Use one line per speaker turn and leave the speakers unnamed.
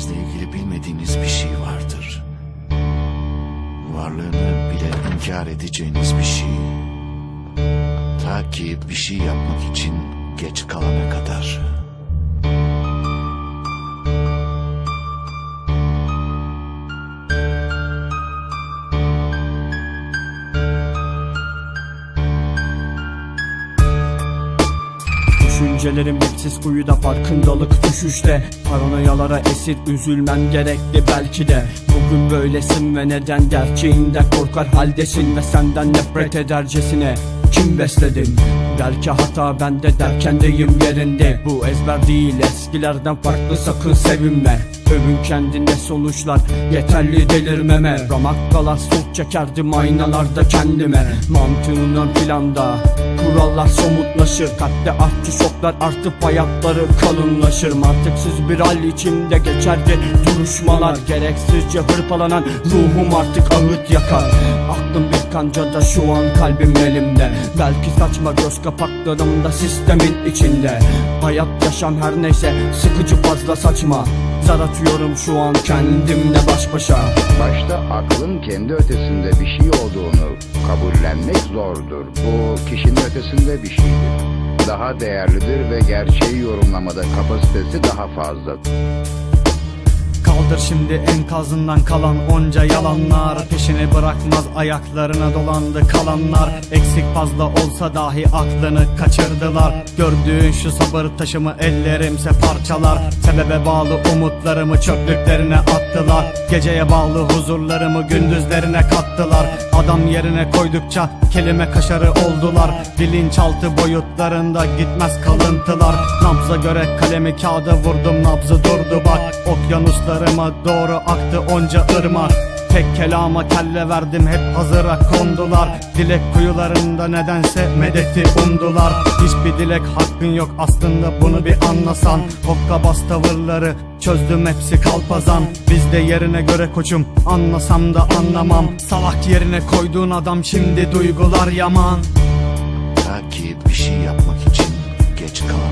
kendinizle ilgili bilmediğiniz bir şey vardır. Varlığını bile inkar edeceğiniz bir şey. Ta ki bir şey yapmak için geç kalana kadar.
Düşüncelerim dipsiz kuyuda farkındalık düşüşte. Paranoyalara esir üzülmem gerekli belki de. Bugün böylesin ve neden gerçeğinde korkar haldesin Ve senden nefret edercesine kim besledin? Belki hata bende derken deyim yerinde. Bu ezber değil eskilerden farklı sakın sevinme Övün kendine sonuçlar yeterli delirmeme Ramakkalar soğuk çekerdim aynalarda kendime. Mantığın ön planda Kurallar somutlaşır. Kalpte artçı şoklar artıp hayatları kalınlaşır. Mantıksız bir hal içimde geçerdi duruşmalar. Gereksizce hırpalanan ruhum artık ağıt yakar. Aklım bir kancada şu an kalbim elimde. Belki saçma göz kapaklarımda sistemin içinde. Hayat yaşam her neyse sıkıcı fazla saçma Zar atıyorum şu an kendimle baş başa
Başta aklın kendi ötesinde bir şey olduğunu kabullenmek zordur. Bu kişinin ötesinde bir şeydir. Daha değerlidir ve gerçeği yorumlamada kapasitesi daha fazladır.
Kaldır şimdi enkazından kalan onca yalanlar. Peşini bırakmaz ayaklarına dolandı kalanlar. Eksik fazla olsa dahi aklını kaçırdılar. Gördüğün şu sabır taşımı ellerimse parçalar. Sebebe bağlı umutlarımı çöplüklerine attılar. Geceye bağlı huzurlarımı gündüzlerine kattılar. Adam yerine koydukça kelime kaşarı oldular. Bilinçaltı boyutlarında gitmez kalıntılar. Nabza göre kalemi kağıda vurdum nabzı durdu bak Okyanuslarıma doğru aktı onca ırmak. Tek kelama kelle verdim hep hazıra kondular. Dilek kuyularında nedense medeti umdular. Hiçbir dilek hakkın yok aslında bunu bir anlasan. Hokkabaz tavırları çözdüm hepsi kalpazan. Bizde yerine göre koçum anlasam da anlamam. Salak yerine koyduğun adam şimdi duygular yaman.
Ta ki bir şey yapmak için geç kalana